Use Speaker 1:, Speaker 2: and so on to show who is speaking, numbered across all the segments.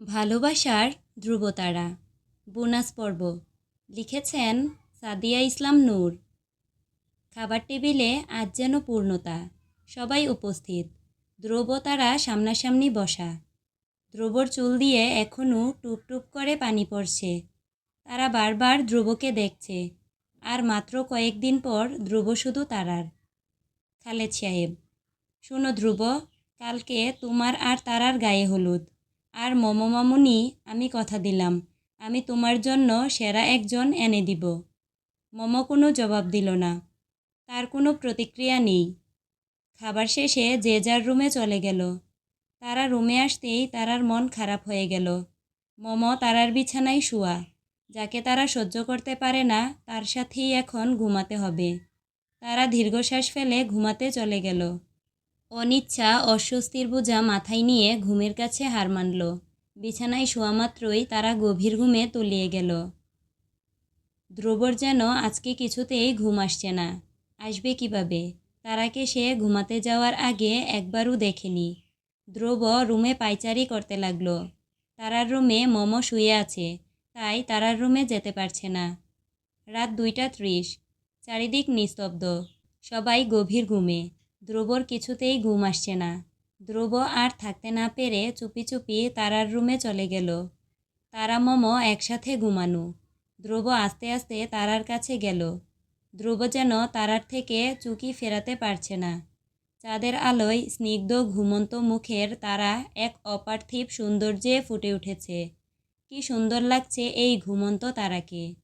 Speaker 1: ভালোবাসার ধ্রুবতারা। বোনাস পর্ব। লিখেছেন সাদিয়া ইসলাম নূর। খাবার টেবিলে আজ যেন পূর্ণতা। সবাই উপস্থিত। ধ্রুবতারা সামনাসামনি বসা। ধ্রুবর চুল দিয়ে এখনও টুপ টুপ করে পানি পড়ছে। তারা বারবার ধ্রুবকে দেখছে। আর মাত্র কয়েকদিন পর ধ্রুব শুধু তারার। খালেদ সাহেব, শোনো ধ্রুব, কালকে তোমার আর তারার গায়ে হলুদ। আর মম মামুনি, আমি কথা দিলাম। আমি তোমার জন্য সেরা একজন এনে দিব। মম কোনো জবাব দিল না। তার কোনো প্রতিক্রিয়া নেই। খাবার শেষে যে যার রুমে চলে গেল। তারা রুমে আসতেই তারার মন খারাপ হয়ে গেল। মম তারার বিছানায় শুয়া। যাকে তারা সহ্য করতে পারে না, তার সাথেই এখন ঘুমাতে হবে। তারা দীর্ঘশ্বাস ফেলে ঘুমাতে চলে গেল। অনিচ্ছা, অস্বস্তির বোঝা মাথায় নিয়ে ঘুমের কাছে হার মানল। বিছানায় শোয়া মাত্রই তারা গভীর ঘুমে তলিয়ে গেল। ধ্রুবর যেন আজকে কিছুতেই ঘুম আসছে না। আসবে কীভাবে? তারাকে সে ঘুমাতে যাওয়ার আগে একবারও দেখেনি। ধ্রুব রুমে পাইচারি করতে লাগল। তারার রুমে মম শুয়ে আছে, তাই তারার রুমে যেতে পারছে না। রাত দুইটা ত্রিশ। চারিদিক নিস্তব্ধ। সবাই গভীর ঘুমে। ধ্রুবর কিছুতেই ঘুম আসছে না। ধ্রুব আর থাকতে না পেরে চুপি চুপি তারার রুমে চলে গেল। তারা মম একসাথে ঘুমানো। ধ্রুব আস্তে আস্তে তারার কাছে গেল। ধ্রুব যেন তারার থেকে চুকি ফেরাতে পারছে না। চাঁদের আলোয় স্নিগ্ধ ঘুমন্ত মুখের তারা এক অপার্থিব সৌন্দর্যে ফুটে উঠেছে। কি সুন্দর লাগছে এই ঘুমন্ত তারাকে।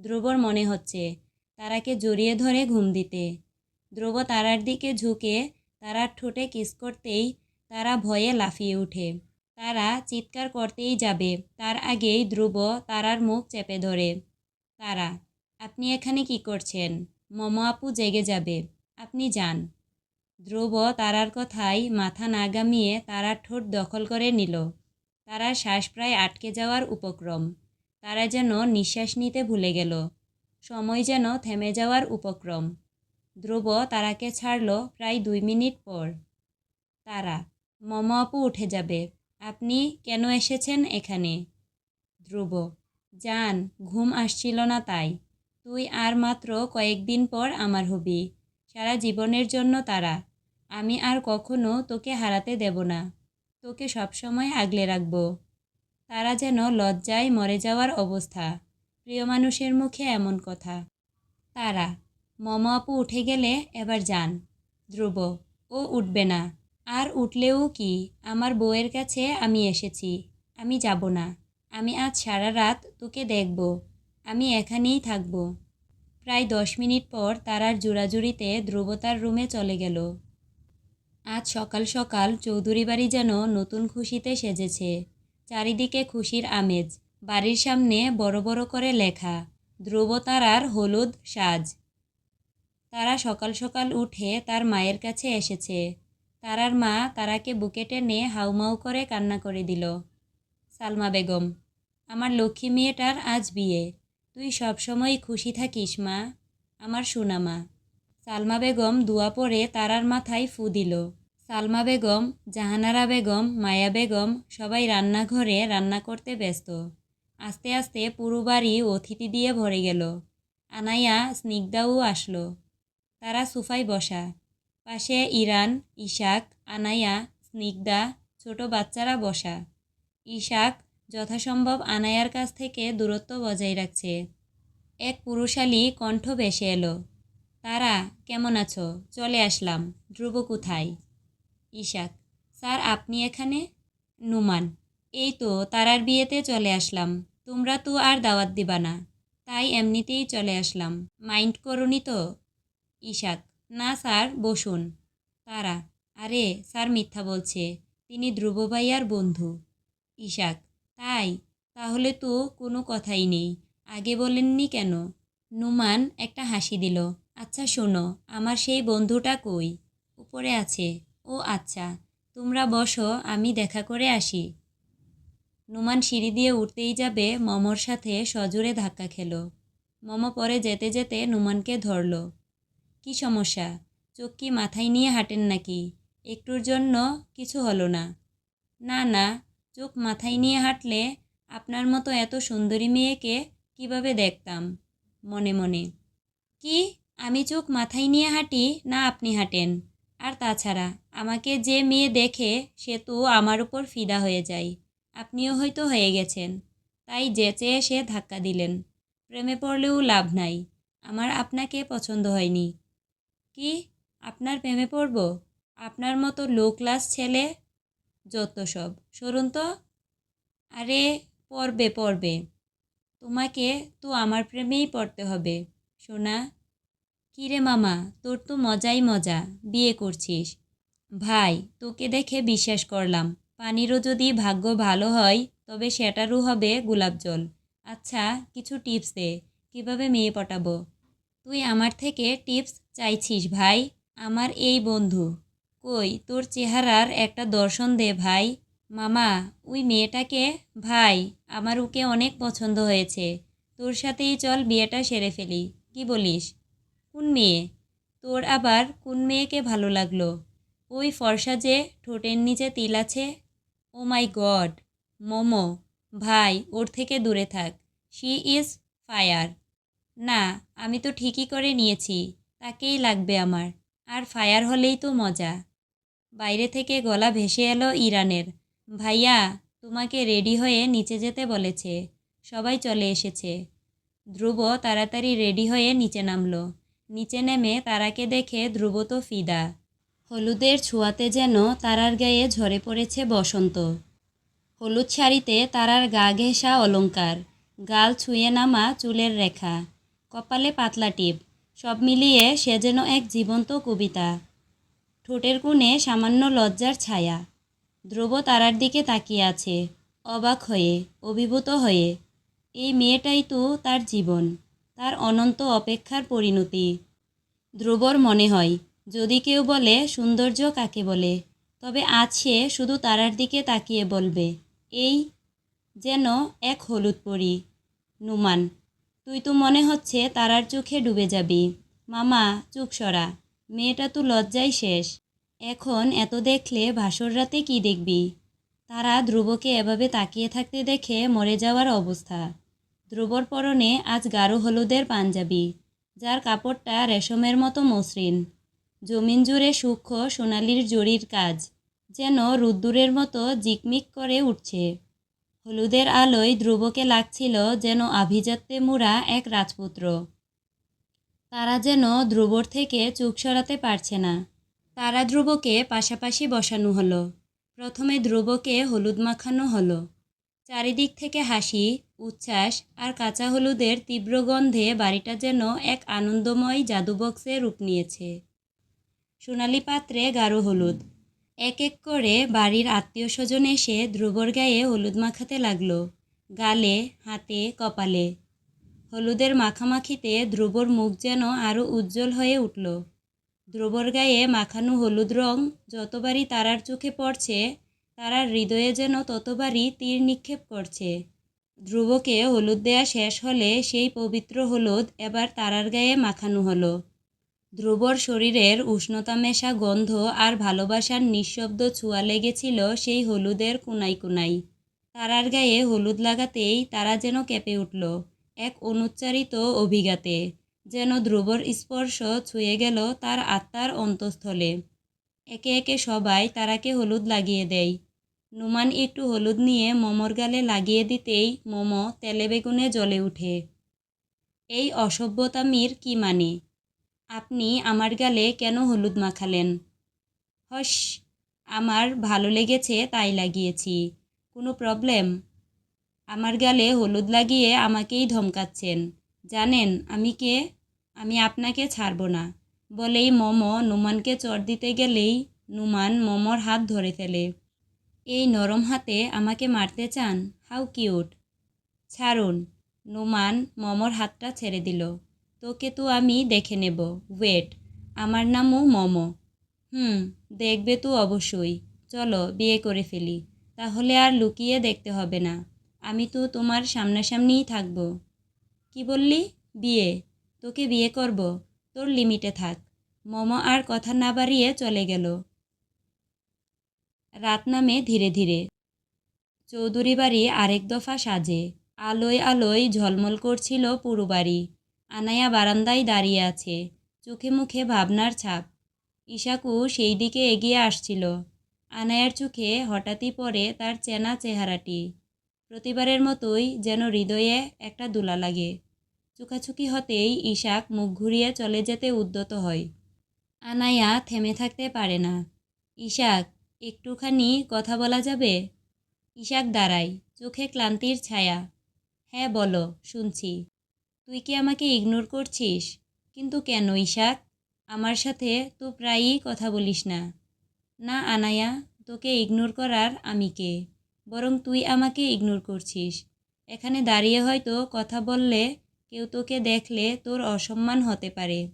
Speaker 1: ধ্রুবর মনে হচ্ছে, তারাকে জড়িয়ে ধরে ঘুম দিতে। ধ্রুব তারার দিকে ঝুঁকে তারার ঠোঁটে কিস করতেই তারা ভয়ে লাফিয়ে ওঠে। তারা চিৎকার করতেই যাবে। তার আগেই ধ্রুব তারার মুখ চেপে ধরে। তারা, আপনি এখানে কি করছেন? মম আপু জেগে যাবে। আপনি যান। ধ্রুব তারার কথায় মাথা না গামিয়ে তারার ঠোঁট দখল করে নিল। তারার শ্বাস প্রায় আটকে যাওয়ার উপক্রম। তারা যেন নিঃশ্বাস নিতে ভুলে গেল। সময় যেন থেমে যাওয়ার উপক্রম। ধ্রুব তারাকে ছাড়ল প্রায় দুই মিনিট পর। তারা, মম আপু উঠে যাবে। আপনি কেন এসেছেন এখানে? ধ্রুব যান ঘুম আসছিল না তাই। তুই আর মাত্র কয়েকদিন পর আমার হবি। সারা জীবনের জন্য তারা। আমি আর কখনো তোকে হারাতে দেব না। তোকে সবসময় আগলে রাখব। তারা যেন লজ্জায় মরে যাওয়ার অবস্থা। প্রিয় মানুষের মুখে এমন কথা। তারা মম আপু উঠে গেলে এবার যান। ধ্রুব, ও উঠবে না। আর উঠলেও কি? আমার বউয়ের কাছে আমি এসেছি। আমি যাব না। আমি আজ সারা রাত তোকে দেখব। আমি এখানেই থাকব। প্রায় দশ মিনিট পর তারার জোড়াজুড়িতে ধ্রুবতার রুমে চলে গেল। আজ সকাল সকাল চৌধুরী বাড়ি যেন নতুন খুশিতে সেজেছে। চারিদিকে খুশির আমেজ। বাড়ির সামনে বড় বড় করে লেখা। ধ্রুব তারার হলুদ সাজ। তারা সকাল সকাল উঠে তার মায়ের কাছে এসেছে। তারার মা তারাকে বুকে টেনে হাউমাউ করে কান্না করে দিল। সালমা বেগম, আমার লক্ষ্মী মেয়েটার আজ বিয়ে। তুই সবসময় খুশি থাকিস মা। আমার সোনামা সালমা বেগম দুয়া পরে তারার মাথায় ফু দিল। সালমা বেগম, জাহানারা বেগম, মায়া বেগম সবাই রান্নাঘরে রান্না করতে ব্যস্ত। আস্তে আস্তে পুরো বাড়ি অতিথি দিয়ে ভরে গেল। আনাইয়া স্নিগ্ধাও আসলো। তারা সোফায় বসা। পাশে ইরান, ইশাক, আনায়া, স্নিগ্ধা, ছোট বাচ্চারা বসা। ইশাক যথাসম্ভব আনায়ার কাছ থেকে দূরত্ব বজায় রাখছে। এক পুরুষালী কণ্ঠ ভেসে এলো, তারা, কেমন আছো? চলে আসলাম। ধ্রুব কোথায়? ইশাক, স্যার, আপনি এখানে? নুমান, এই তো, তারার বিয়েতে চলে আসলাম। তোমরা তো আর দাওয়াত দিবা না। তাই এমনিতেই চলে আসলাম। মাইন্ড করুনি তো? ইশাক। না, স্যার, বসুন। তারা? আরে, স্যার মিথ্যা বলছে। তিনি ধ্রুব ভাইয়ার বন্ধু। ইশাক। তাই? তাহলে তো কোনো কথাই নেই। আগে বলেননি কেন? নুমান একটা হাসি দিল। আচ্ছা শোনো, আমার সেই বন্ধুটা কই? উপরে আছে। ও আচ্ছা। তোমরা বসো, আমি দেখা করে আসি। নুমান সিঁড়ি দিয়ে উঠতেই যাবে মমর সাথে সজোরে ধাক্কা খেলো। মম পরে যেতে যেতে নুমানকে ধরল। কি সমস্যা? চোখ কি মাথায় নিয়ে হাঁটেন নাকি? একটুর জন্য কিছু হলো না। না না, চোখ মাথায় নিয়ে হাঁটলে আপনার মতো এত সুন্দরী মেয়েকে কীভাবে দেখতাম? মনে মনে। কি? আমি চোখ মাথায় নিয়ে হাঁটি না আপনি হাঁটেন? আর তাছাড়া, আমাকে যে মেয়ে দেখে সে তো আমার উপর ফিদা হয়ে যায়। আপনিও হয়তো হয়ে গেছেন। তাই যেচে এসে ধাক্কা দিলেন। প্রেমে পড়লেও লাভ নাই। আমার আপনাকে পছন্দ হয়নি। কি আপনার প্রেমে পড়ব? আপনার মতো লো ক্লাস ছেলে যত সব। সরুন তো। আরে, পড়বে পড়বে। তোমাকে তো আমার প্রেমেই পড়তে হবে, সোনা। কিরে মামা, তোর তো মজাই মজা, বিয়ে করছিস। ভাই, তোকে দেখে বিশ্বাস করলাম। পানিরও যদি ভাগ্য ভালো হয়, তবে সেটারও হবে গোলাপ জল। আচ্ছা কিছু টিপস দে, কীভাবে মেয়ে পটাবো? তুই আমার থেকে টিপস চাইছিস ভাই, আমার এই বন্ধু। কই, তোর চেহারার একটা দর্শন দে ভাই। মামা, ওই মেয়েটাকে, ভাই, আমার ওকে অনেক পছন্দ হয়েছে। তোর সাথেই চল বিয়েটা সেরে ফেলি, কি বলিস? কোন মেয়ে? তোর আবার কোন মেয়েকে ভালো লাগল? ওই ফর্সা যে ঠোঁটের নিচে তিল আছে? ও মাই গড। মোমো, ভাই, ওর থেকে দূরে থাক। She is fire. না, আমি তো ঠিকই করে নিয়েছি, তাকেই লাগবে আমার, আর ফায়ার হলেই তো মজা। বাইরে থেকে গলা ভেসে এলো ইরানের, ভাইয়া, তোমাকে রেডি হয়ে নিচে যেতে বলেছে, সবাই চলে এসেছে। ধ্রুব তাড়াতাড়ি রেডি হয়ে নিচে নামল, নিচে নেমে তারাকে দেখে ধ্রুব তো ফিদা। হলুদের ছোঁয়াতে যেন তারার গায়ে ঝরে পড়েছে বসন্ত। হলুদ শাড়িতে তারার গা ঘেঁষা অলংকার, গাল ছুঁয়ে নামা চুলের রেখা। কপালে পাতলা টিপ, সব মিলিয়ে সে যেন এক জীবন্ত কবিতা। ঠোঁটের কোণে সামান্য লজ্জার ছায়া। ধ্রুব তারার দিকে তাকিয়ে আছে, অবাক হয়ে, অভিভূত হয়ে। এই মেয়েটাই তো তার জীবন, তার অনন্ত অপেক্ষার পরিণতি। ধ্রুবর মনে হয়, যদি কেউ বলে, সৌন্দর্য কাকে বলে? তবে সে শুধু তারার দিকে তাকিয়ে বলবে, এই যেন এক হলুদ পরি, নুমান। তুই তো মনে হচ্ছে তারার চোখে ডুবে যাবি। মামা, চুপ সরা। মেয়েটা তো লজ্জাই শেষ। এখন এত দেখলে ভাসর রাতে কী দেখবি? তারা ধ্রুবকে এভাবে তাকিয়ে থাকতে দেখে মরে যাওয়ার অবস্থা। ধ্রুবর পরনে আজ গাঢ় হলুদের পাঞ্জাবি, যার কাপড়টা রেশমের মতো মসৃণ। জমিন জুড়ে সূক্ষ্ম সোনালির জরির কাজ, যেন রুদ্দুরের মতো জিকমিক করে উঠছে। হলুদের আলোয় ধ্রুবকে লাগছিল যেন আভিজাত্যে মুড়া এক রাজপুত্র। তারা যেন ধ্রুবর থেকে চুপ সরাতে পারছে না। তারা ধ্রুবকে পাশাপাশি বসানো হলো। প্রথমে ধ্রুবকে হলুদ মাখানো হলো। চারিদিক থেকে হাসি, উচ্ছ্বাস আর কাঁচা হলুদের তীব্র গন্ধে বাড়িটা যেন এক আনন্দময় জাদুবক্সে রূপ নিয়েছে। সোনালি পাত্রে গাঢ় হলুদ। এক এক করে বাড়ির আত্মীয় স্বজন এসে ধ্রুবর গায়ে হলুদ মাখাতে লাগল, গালে, হাতে, কপালে। হলুদের মাখামাখিতে ধ্রুবর মুখ যেন আরও উজ্জ্বল হয়ে উঠল। ধ্রুবর গায়ে মাখানো হলুদ রং যতবারই তারার চোখে পড়ছে, তারার হৃদয়ে যেন ততবারই তীর নিক্ষেপ করছে। ধ্রুবকে হলুদ দেয়া শেষ হলে সেই পবিত্র হলুদ এবার তারার গায়ে মাখানো হলো। ধ্রুবর শরীরের উষ্ণতা মেশা গন্ধ আর ভালোবাসার নিঃশব্দ ছোঁয়া লেগেছিল সেই হলুদের কুনাই কুনাই তারার গায়ে হলুদ লাগাতেই তারা যেন কেঁপে উঠল, এক অনুচ্চারিত অভিঘাতে। যেন ধ্রুবর স্পর্শ ছুঁয়ে গেল তার আত্মার অন্তঃস্থলে। একে একে সবাই তারাকে হলুদ লাগিয়ে দেয়। নুমান একটু হলুদ নিয়ে মমর গালে লাগিয়ে দিতেই মোমো তেলে বেগুনে জ্বলে উঠে। এই অসভ্যতামির কি মানে? আপনি আমার গালে কেন হলুদ মাখালেন? হস, আমার ভালো লেগেছে তাই লাগিয়েছি। কোনো প্রবলেম? আমার গালে হলুদ লাগিয়ে আমাকেই ধমকাচ্ছেন। জানেন, আমি কে? আমি আপনাকে ছাড়ব না। বলেই মোমো নুমানকে চর দিতে গেলেই নুমান মোমোর হাত ধরে ফেলে। এই নরম হাতে আমাকে মারতে চান? How cute. ছাড়ুন। নুমান মোমোর হাতটা ছেড়ে দিল। তোকে তো আমি দেখে নেব। ওয়েট, আমার নামও মোমো। হুম, দেখবে তো অবশ্যই। চলো, বিয়ে করে ফেলি। তাহলে আর লুকিয়ে দেখতে হবে না। আমি তো তোমার সামনাসামনিই থাকব। কি বললি? বিয়ে? তোকে বিয়ে করব? তোর লিমিটে থাক। মোমো আর কথা না বাড়িয়ে চলে গেল। রাত নামে ধীরে ধীরে। চৌধুরী বাড়ি আরেক দফা সাজে। আলোয় আলোয় ঝলমল করছিল পুরো বাড়ি। আনায়া বারান্দায় দাঁড়িয়ে আছে। চোখে মুখে ভাবনার ছাপ। ইশাকু সেই দিকে এগিয়ে আসছিল। আনায়ার চোখে হঠাৎই পড়ে তার চেনা চেহারাটি। প্রতিবারের মতোই যেন হৃদয়ে একটা দোলা লাগে। চোখাচুকি হতেই ইশাক মুখ ঘুরিয়ে চলে যেতে উদ্যত হয়। আনায়া থেমে থাকতে পারে না। ইশাক একটুখানি কথা বলা যাবে? ইশাক দাঁড়ায়, চোখে ক্লান্তির ছায়া। হ্যাঁ বলো, শুনছি। তুই কি আমাকে ইগনোর করছিস? কিন্তু কেন ইশাক আমার সাথে তো প্রায়ই কথা বলিস না। না, আনায়া, তোকে ইগনোর করার আমি কে? বরং তুই আমাকে ইগনোর করছিস। এখানে দাঁড়িয়ে হয়তো কথা বললে কেউ তোকে দেখলে তোর অসম্মান হতে পারে।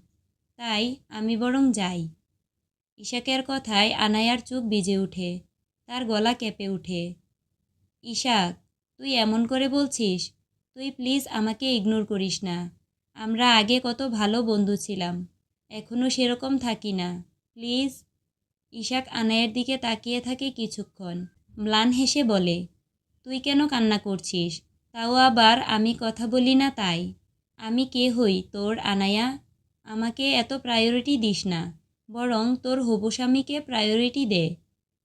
Speaker 1: তাই আমি বরং যাই। ইশাকের কথায় আনায়ার চোখ ভিজে ওঠে। তার গলা কেঁপে ওঠে। ইশাক তুই এমন করে বলছিস? তুই প্লিজ আমাকে ইগনোর করিস না। আমরা আগে কত ভালো বন্ধু ছিলাম এখনও সেরকম থাকি না। প্লিজ। ইশাক আনায়ের দিকে তাকিয়ে থাকে কিছুক্ষণ। ম্লান হেসে বলে, তুই কেন কান্না করছিস? তাও আবার আমি কথা বলি না তাই। আমি কে হই তোর আনায়া? আমাকে এত প্রায়োরিটি দিস না, বরং তোর হবু স্বামীকে প্রায়োরিটি দে।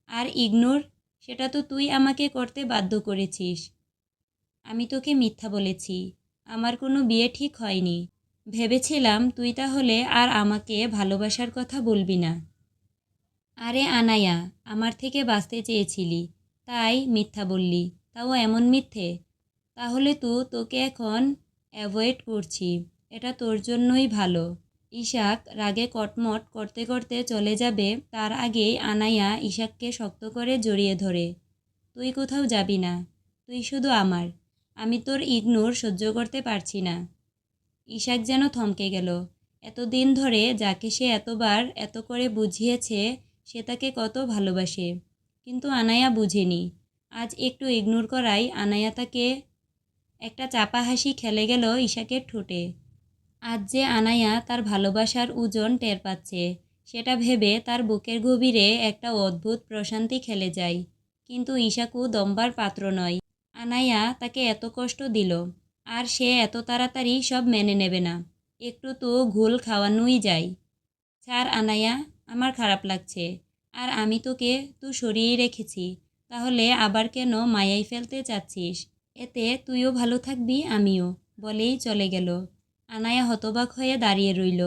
Speaker 1: আর ইগনোর, সেটা তো তুই আমাকে করতে বাধ্য করেছিস। আমি তোকে মিথ্যা বলেছি। আমার কোনো বিয়ে ঠিক হয়নি। ভেবেছিলাম তুই তাহলে আর আমাকে ভালোবাসার কথা বলবি না। আরে আনায়া, আমার থেকে বাঁচতে চেয়েছিলি। তাই মিথ্যা বললি। তাও এমন মিথ্যে? তাহলে তো তোকে এখন অ্যাভয়েড করছি। এটা তোর জন্যই ভালো। ইশাক রাগে কটমট করতে করতে চলে যাবে। তার আগেই আনায়া ইশাককে শক্ত করে জড়িয়ে ধরে। তুই কোথাও যাবি না। তুই শুধু আমার। আমি তোর ইগনোর সহ্য করতে পারছি না। ইশাক যেন থমকে গেল। এতদিন ধরে যাকে সে এতবার এত করে বুঝিয়েছে, সে তাকে কত ভালোবাসে। কিন্তু আনায়া বুঝেনি। আজ একটু ইগনোর করাই আনায়া তাকে একটা চাপা হাসি খেলে গেল ইশাকের ঠোঁটে। আজ যে আনায়া তার ভালোবাসার ওজন টের পাচ্ছে, সেটা ভেবে তার বুকের গভীরে একটা অদ্ভুত প্রশান্তি খেলে যায়। কিন্তু ইশাকু দম্বার পাত্র নয়। আনায়া তাকে এত কষ্ট দিল, আর সে এত তাড়াতাড়ি সব মেনে নেবে না। একটু তো ঘোল খাওয়ানোই যায়। ছাড় আনায়া আমার খারাপ লাগছে, আর আমি তোকে তো সরিয়ে রেখেছি, তাহলে আবার কেন মায়াই ফেলতে চাচ্ছিস? এতে তুইও ভালো থাকবি, আমিও, বলেই চলে গেল। আনায়া হতবাক হয়ে দাঁড়িয়ে রইল।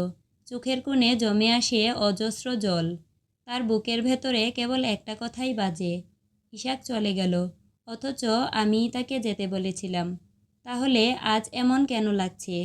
Speaker 1: চোখের কোণে জমে আসে অজস্র জল। তার বুকের ভেতরে কেবল একটা কথাই বাজে ইশাক চলে গেল। অথচ আমি তাকে যেতে বলেছিলাম। তাহলে আজ এমন কেন লাগছে?